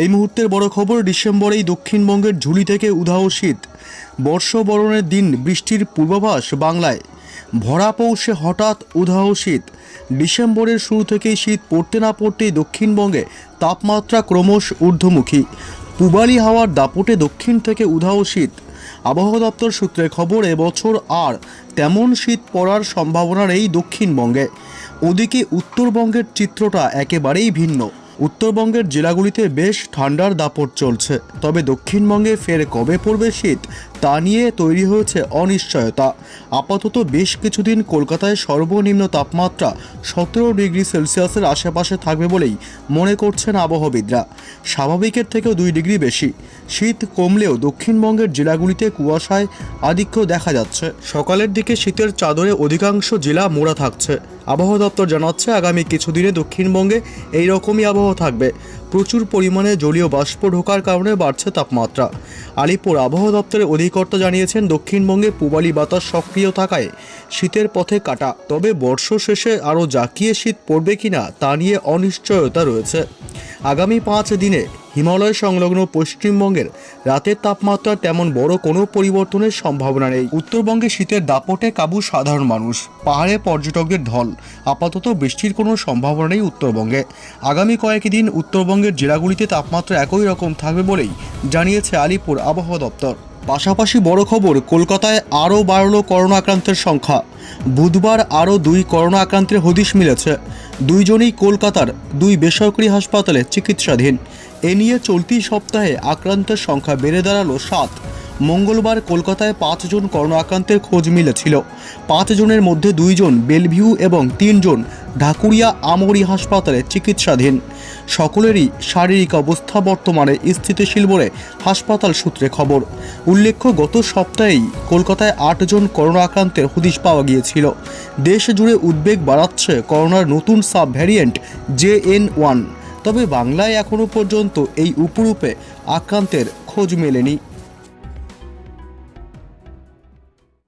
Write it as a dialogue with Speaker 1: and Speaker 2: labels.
Speaker 1: এই মুহূর্তের বড় খবর ডিসেম্বরেই দক্ষিণবঙ্গের ঝুলি থেকে উধাও শীত। বর্ষবরণের দিন বৃষ্টির পূর্বাভাস বাংলায়। ভরা পৌষে হঠাৎ উধাও শীত। ডিসেম্বরের শুরু থেকেই শীত পড়তে না পড়তেই দক্ষিণবঙ্গে তাপমাত্রা ক্রমশ ঊর্ধ্বমুখী। পূবালি হাওয়ার দাপটে দক্ষিণ থেকে উধাও শীত। আবহাওয়া দপ্তর সূত্রে খবর, এবছর আর তেমন শীত পড়ার সম্ভাবনা নেই দক্ষিণবঙ্গে। ওদিকে উত্তরবঙ্গের চিত্রটা একেবারেই ভিন্ন। উত্তরবঙ্গের জেলাগুলিতে বেশ ঠান্ডার দাপট চলছে। তবে দক্ষিণবঙ্গে ফের কবে পড়বে শীত তা নিয়ে তৈরি হয়েছে অনিশ্চয়তা। আপাতত বেশ কিছুদিন কলকাতায় সর্বনিম্ন তাপমাত্রা সতেরো ডিগ্রি সেলসিয়াসের আশেপাশে থাকবে বলেই মনে করছেন আবহাওয়াবিদরা স্বাভাবিকের থেকেও দুই ডিগ্রি বেশি। শীত কমলেও দক্ষিণবঙ্গের জেলাগুলিতে কুয়াশায় আধিক্য দেখা যাচ্ছে। সকালের দিকে শীতের চাদরে অধিকাংশ জেলা মোড়া থাকছে। আবহাওয়া দপ্তর জানাচ্ছে, আগামী কিছুদিনে দক্ষিণবঙ্গে এই রকমই আবহাওয়া থাকবে। প্রচুর পরিমাণে জলীয় বাষ্প ঢোকার কারণে বাড়ছে তাপমাত্রা। আলিপুর আবহাওয়া দপ্তরের অধিকর্তা জানিয়েছেন, দক্ষিণবঙ্গে পূবালি বাতাস সক্রিয় থাকায় শীতের পথে কাটা। তবে বর্ষ শেষে আরও জাকিয়ে শীত পড়বে কিনা তা নিয়ে অনিশ্চয়তা রয়েছে। আগামী পাঁচ দিনে হিমালয় সংলগ্ন পশ্চিমবঙ্গের রাতের তাপমাত্রা তেমন বড় কোনো পরিবর্তনের সম্ভাবনা নেই। উত্তরবঙ্গে শীতের দাপটে কাবু সাধারণ মানুষ। পাহাড়ে পর্যটকদের ঢল। আপাতত বৃষ্টির কোনো সম্ভাবনা নেই উত্তরবঙ্গে। আগামী কয়েকদিন উত্তরবঙ্গের জেলাগুলিতে তাপমাত্রা একই রকম থাকবে বলেই জানিয়েছে আলিপুর আবহাওয়া দপ্তর। পাশাপাশি বড় খবর, কলকাতায় আরও বাড়ল করোনা আক্রান্তের সংখ্যা। বুধবার আরও দুই করোনা আক্রান্তের হদিশ মিলেছে। দুইজনেই কলকাতার, দুই বেসরকারি হাসপাতালে চিকিৎসাধীন। এ নিয়ে চলতি সপ্তাহে আক্রান্তের সংখ্যা বেড়ে দাঁড়াল সাত। মঙ্গলবার কলকাতায় পাঁচজন করোনা আক্রান্তের খোঁজ মিলেছিল। পাঁচজনের মধ্যে দুইজন বেলভিউ এবং তিনজন ঢাকুরিয়া আমরি হাসপাতালে চিকিৎসাধীন। সকলেরই শারীরিক অবস্থা বর্তমানে স্থিতিশীল বলে হাসপাতাল সূত্রে খবর। উল্লেখ্য, গত সপ্তাহেই কলকাতায় আটজন করোনা আক্রান্তের হদিশ পাওয়া গিয়েছিল। দেশ জুড়ে উদ্বেগ বাড়াচ্ছে করোনার নতুন sub variant J N one. তবে বাংলায় এখনও পর্যন্ত এই উপরূপে আক্রান্তের খোঁজ মেলেনি।